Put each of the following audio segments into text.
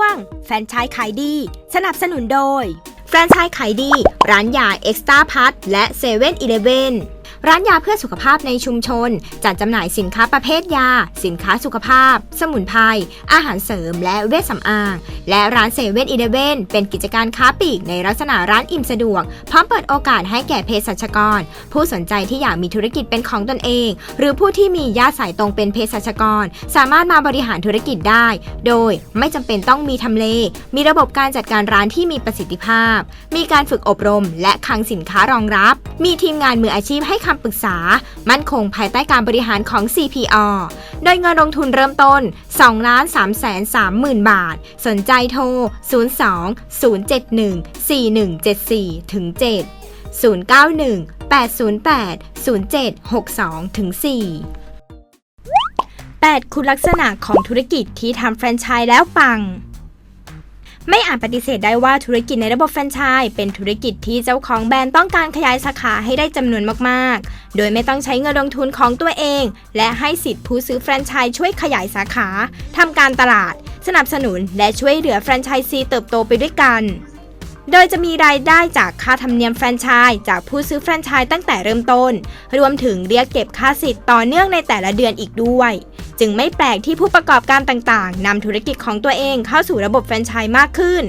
วง แฟนชายขายดี สนับสนุนโดย แฟรนไชส์ขายดี ร้านยาเอ็กซ์ตาพัทและเซเว่นอีเลเวน ร้านยาเพื่อสุขภาพในชุมชน จัดจำหน่ายสินค้าประเภทยา สินค้าสุขภาพ สมุนไพร อาหารเสริม และเวชสำอาง และร้านเซเว่นอีเลเว่นเป็นกิจการค้าปลีกในลักษณะร้านอิ่มสะดวก พร้อมเปิดโอกาสให้แก่เภสัชกร ผู้สนใจที่อยากมีธุรกิจเป็นของตนเอง หรือผู้ที่มีญาติสายตรงเป็นเภสัชกร สามารถมาบริหารธุรกิจได้ โดยไม่จำเป็นต้องมีทำเล มีระบบการจัดการร้านที่มีประสิทธิภาพ มีการฝึกอบรม และคลังสินค้ารองรับ มีทีมงานมืออาชีพให้คำปรึกษา มั่นคงภายใต้การบริหารของ CPO โดยเงินลงทุนเริ่มต้น2ล้าน3แสน3หมื่นบาท สนใจโทร 02 071 4174ถึง7 091 808 0762ถึง4 8 คุณลักษณะของธุรกิจที่ทำแฟรนไชส์แล้วปัง ไม่อาจปฏิเสธได้ว่าธุรกิจในระบบแฟรนไชส์เป็นธุรกิจที่เจ้าของแบรนด์ต้องการขยายสาขาให้ได้จำนวนมากๆ โดยไม่ต้องใช้เงินลงทุนของตัวเอง และให้สิทธิผู้ซื้อแฟรนไชส์ช่วยขยายสาขาทำการตลาด สนับสนุนและช่วยเหลือแฟรนไชส์ซีเติบโตไปด้วยกันโดยจะมีรายได้จากค่าธรรมเนียมแฟรนไชส์จากผู้ซื้อแฟรนไชส์ตั้งแต่เริ่มต้น รวมถึงเรียกเก็บค่าสิทธิ์ต่อเนื่องในแต่ละเดือนอีกด้วย จึงไม่แปลกที่ผู้ประกอบการต่างๆนำธุรกิจของตัวเองเข้าสู่ระบบแฟรนไชส์มากขึ้น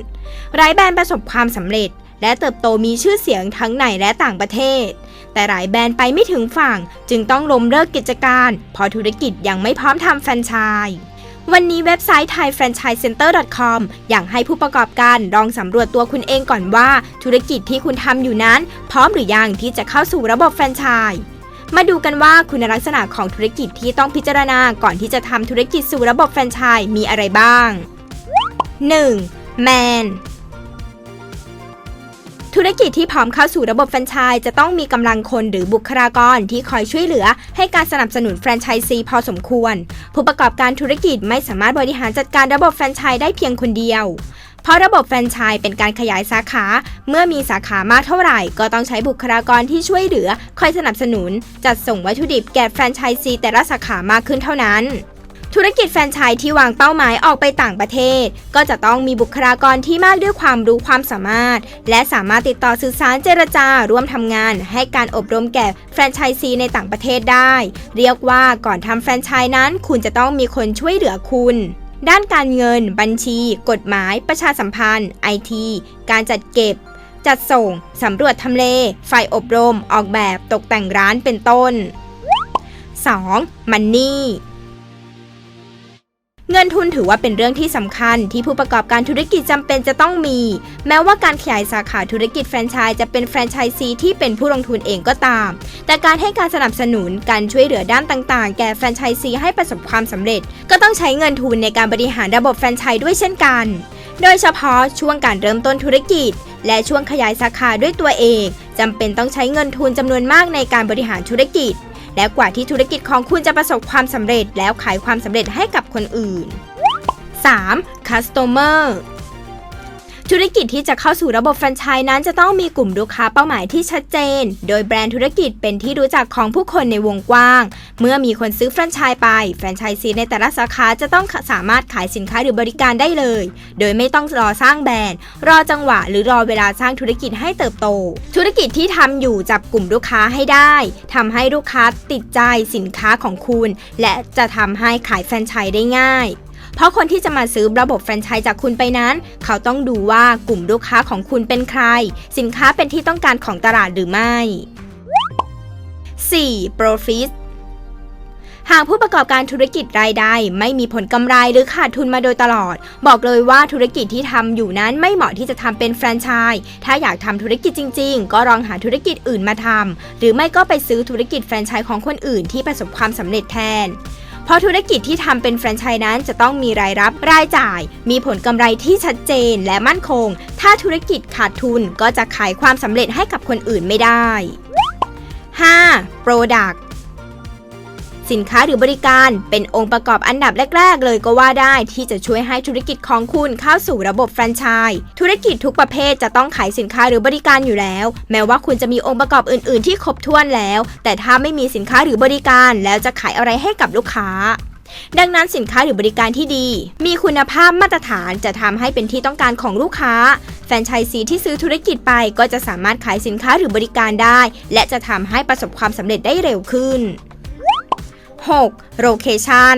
รายแบรนด์ประสบความสำเร็จ และเติบโตมีชื่อเสียงทั้งในและต่างประเทศ แต่หลายแบรนด์ไปไม่ถึงฝั่ง จึงต้องล้มเลิกกิจการ เพราะธุรกิจยังไม่พร้อมทำแฟรนไชส์วันนี้เว็บไซต์ thaifranchisecenter.com อยากให้ผู้ประกอบการลองสำรวจตัวคุณเองก่อนว่า ธุรกิจที่คุณทำอยู่นั้น พร้อมหรือยังที่จะเข้าสู่ระบบแฟรนไชส์ มาดูกันว่าคุณลักษณะของธุรกิจที่ต้องพิจารณาก่อนที่จะทำธุรกิจสู่ระบบแฟรนไชส์มีอะไรบ้าง 1. แมนธุรกิจที่พร้อมเข้าสู่ระบบแฟรนไชส์จะต้องมีกำลังคนหรือบุคลากรที่คอยช่วยเหลือ ให้การสนับสนุนแฟรนไชส์ซีพอสมควร ผู้ประกอบการธุรกิจไม่สามารถบริหารจัดการระบบแฟรนไชส์ได้เพียงคนเดียว เพราะระบบแฟรนไชส์เป็นการขยายสาขา เมื่อมีสาขามากเท่าไหร่ ก็ต้องใช้บุคลากรที่ช่วยเหลือ คอยสนับสนุน จัดส่งวัตถุดิบแก่แฟรนไชส์ซีแต่ละสาขามากขึ้นเท่านั้นธุรกิจแฟรนไชส์ที่วางเป้าหมายออกไปต่างประเทศ ก็จะต้องมีบุคลากรที่มากด้วยความรู้ความสามารถ และสามารถติดต่อสื่อสารเจรจาร่วมทำงาน ให้การอบรมแก่แฟรนไชส์ซีในต่างประเทศได้ เรียกว่าก่อนทำแฟรนไชส์นั้น คุณจะต้องมีคนช่วยเหลือคุณ ด้านการเงิน บัญชี กฎหมาย ประชาสัมพันธ์ไอทีการจัดเก็บ จัดส่ง สำรวจทำเล ฝ่ายอบรม ออกแบบ ตกแต่งร้านเป็นต้น 2. มันนี่ เงินทุนถือว่าเป็นเรื่องที่สำคัญที่ผู้ประกอบการธุรกิจจำเป็นจะต้องมี แม้ว่าการขยายสาขาธุรกิจแฟรนไชส์จะเป็นแฟรนไชส์ซีที่เป็นผู้ลงทุนเองก็ตาม แต่การให้การสนับสนุนการช่วยเหลือด้านต่าง ๆ แก่แฟรนไชส์ซีให้ประสบความสำเร็จ ก็ต้องใช้เงินทุนในการบริหารระบบแฟรนไชส์ด้วยเช่นกัน โดยเฉพาะช่วงการเริ่มต้นธุรกิจ และช่วงขยายสาขาด้วยตัวเองจำเป็นต้องใช้เงินทุนจำนวนมากในการบริหารธุรกิจ และกว่าที่ธุรกิจของคุณจะประสบความสำเร็จ แล้วขายความสำเร็จให้กับคนอื่น 3. Customer ธุรกิจที่จะเข้าสู่ระบบแฟรนไชส์นั้นจะต้องมีกลุ่มลูกค้าเป้าหมายที่ชัดเจน โดยแบรนด์ธุรกิจเป็นที่รู้จักของผู้คนในวงกว้าง เมื่อมีคนซื้อแฟรนไชส์ไป แฟรนไชส์ซีในแต่ละสาขาจะต้องสามารถขายสินค้าหรือบริการได้เลย โดยไม่ต้องรอสร้างแบรนด์ รอจังหวะหรือรอเวลาสร้างธุรกิจให้เติบโต ธุรกิจที่ทำอยู่จับกลุ่มลูกค้าให้ได้ทำให้ลูกค้าติดใจสินค้าของคุณ และจะทำให้ขายแฟรนไชส์ได้ง่าย เพราะคนที่จะมาซื้อระบบแฟรนไชส์จากคุณไปนั้น เขาต้องดูว่ากลุ่มลูกค้าของคุณเป็นใคร สินค้าเป็นที่ต้องการของตลาดหรือไม่ 4. Profit หากผู้ประกอบการธุรกิจรายได้ไม่มีผลกำไรหรือขาดทุนมาโดยตลอด บอกเลยว่าธุรกิจที่ทำอยู่นั้นไม่เหมาะที่จะทำเป็นแฟรนไชส์ถ้าอยากทำธุรกิจจริง ๆ ก็ลองหาธุรกิจอื่นมาทำหรือไม่ก็ไปซื้อธุรกิจแฟรนไชส์ของคนอื่นที่ประสบความสำเร็จแทน ราะธุรกิจที่ทำเป็นแฟรนไชส์นั้นจะต้องมีรายรับรายจ่าย มีผลกำไรที่ชัดเจนและมั่นคง ถ้าธุรกิจขาดทุนก็จะขายความสำเร็จให้กับคนอื่นไม่ได้ 5. Product สินค้าหรือบริการเป็นองค์ประกอบอันดับแรก ๆ เลยก็ว่าได้ที่จะช่วยให้ธุรกิจของคุณเข้าสู่ระบบแฟรนไชส์ธุรกิจทุกประเภทจะต้องขายสินค้าหรือบริการอยู่แล้ว แม้ว่าคุณจะมีองค์ประกอบอื่น ๆ ที่ครบถ้วนแล้ว แต่ถ้าไม่มีสินค้าหรือบริการแล้วจะขายอะไรให้กับลูกค้าดังนั้นสินค้าหรือบริการที่ดี มีคุณภาพมาตรฐานจะทำให้เป็นที่ต้องการของลูกค้า แฟรนไชส์ซีที่ซื้อธุรกิจไปก็จะสามารถขายสินค้าหรือบริการได้ และจะทำให้ประสบความสำเร็จได้เร็วขึ้น 6. Location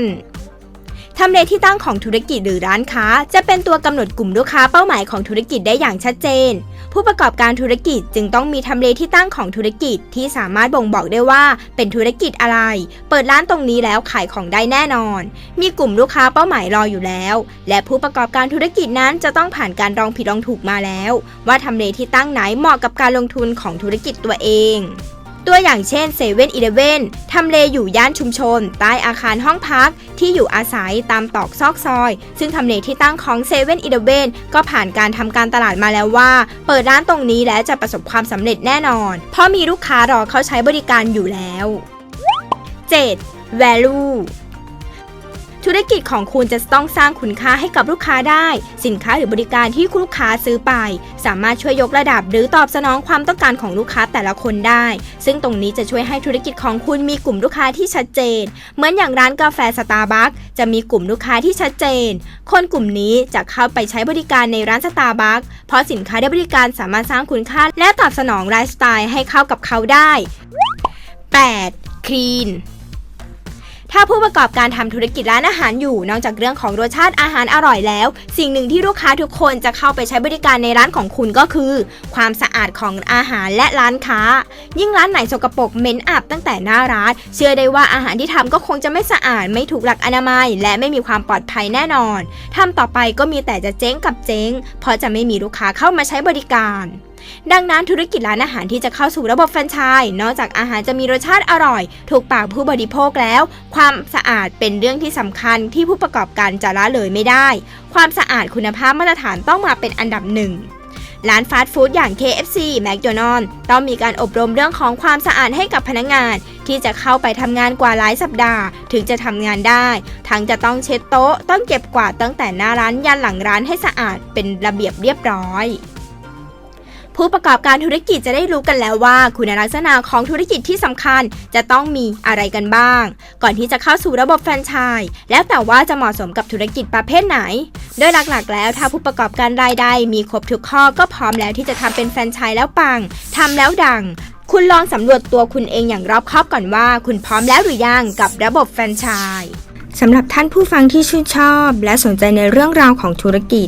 ทำเลที่ตั้งของธุรกิจหรือร้านค้า จะเป็นตัวกำหนดกลุ่มลูกค้าเป้าหมายของธุรกิจได้อย่างชัดเจน ผู้ประกอบการธุรกิจจึงต้องมีทำเลที่ตั้งของธุรกิจที่สามารถบ่งบอกได้ว่า เป็นธุรกิจอะไร เปิดร้านตรงนี้แล้วขายของได้แน่นอน มีกลุ่มลูกค้าเป้าหมายรออยู่แล้ว และผู้ประกอบการธุรกิจนั้นจะต้องผ่านการลองผิดลองถูกมาแล้ว ว่าทำเลที่ตั้งไหนเหมาะกับการลงทุนของธุรกิจตัวเอง ตัวอย่างเช่นเซเว่นอีเลเว่นทำเลอยู่ย่านชุมชน ใต้อาคารห้องพักที่อยู่อาศัยตามตอกซอกซอย ซึ่งทำเลที่ตั้งของเซเว่นอีเลเว่นก็ผ่านการทำการตลาดมาแล้วว่า เปิดร้านตรงนี้และจะประสบความสำเร็จแน่นอน เพราะมีลูกค้ารอเข้าใช้บริการอยู่แล้ว 7. value ธุรกิจของคุณจะต้องสร้างคุณค่าให้กับลูกค้าได้ สินค้าหรือบริการที่คุณลูกค้าซื้อไป สามารถช่วยยกระดับหรือตอบสนองความต้องการของลูกค้าแต่ละคนได้ ซึ่งตรงนี้จะช่วยให้ธุรกิจของคุณมีกลุ่มลูกค้าที่ชัดเจน เหมือนอย่างร้านกาแฟสตาร์บัคจะมีกลุ่มลูกค้าที่ชัดเจน คนกลุ่มนี้จะเข้าไปใช้บริการในร้านสตาร์บัคเพราะสินค้าและบริการสามารถสร้างคุณค่า และตอบสนองไลฟ์สไตล์ให้เข้ากับเขาได้ 8. Clean ถ้าผู้ประกอบการทำธุรกิจร้านอาหารอยู่ นอกจากเรื่องของรสชาติอาหารอร่อยแล้ว สิ่งหนึ่งที่ลูกค้าทุกคนจะเข้าไปใช้บริการในร้านของคุณก็คือ ความสะอาดของอาหารและร้านค้า ยิ่งร้านไหนสกปรกเหม็นอับตั้งแต่หน้าร้าน เชื่อได้ว่าอาหารที่ทำก็คงจะไม่สะอาดไม่ถูกหลักอนามัย และไม่มีความปลอดภัยแน่นอนทำต่อไปก็มีแต่จะเจ๊งกับเจ๊งเพราะจะไม่มีลูกค้าเข้ามาใช้บริการ ดังนั้นธุรกิจร้านอาหารที่จะเข้าสู่ระบบแฟรนไชส์นอกจากอาหารจะมีรสชาติอร่อย ถูกปากผู้บริโภคแล้ว ความสะอาดเป็นเรื่องที่สำคัญที่ผู้ประกอบการจะละเลยไม่ได้ ความสะอาดคุณภาพมาตรฐานต้องมาเป็นอันดับหนึ่งร้านฟาสต์ฟู้ดอย่าง KFC McDonald's ต้องมีการอบรมเรื่องของความสะอาดให้กับพนักงาน ที่จะเข้าไปทำงานกว่าหลายสัปดาห์ ถึงจะทำงานได้ ทั้งจะต้องเช็ดโต๊ะ ต้องเก็บกวาดตั้งแต่หน้าร้านยันหลังร้านให้สะอาดเป็นระเบียบเรียบร้อย ผู้ประกอบการธุรกิจจะได้รู้กันแล้วว่า คุณลักษณะของธุรกิจที่สำคัญจะต้องมีอะไรกันบ้าง ก่อนที่จะเข้าสู่ระบบแฟรนไชส์แล้วแต่ว่าจะเหมาะสมกับธุรกิจประเภทไหน โดยหลักๆ แล้วถ้าผู้ประกอบการรายได้มีครบทุกข้อก็พร้อมแล้วที่จะทำเป็นแฟรนไชส์แล้วปังทำแล้วดัง คุณลองสำรวจตัวคุณเองอย่างรอบคอบก่อนว่า คุณพร้อมแล้วหรือยังกับระบบแฟรนไชส์สำหรับท่านผู้ฟังที่ชื่นชอบ และสนใจในเรื่องราวของธุรกิจ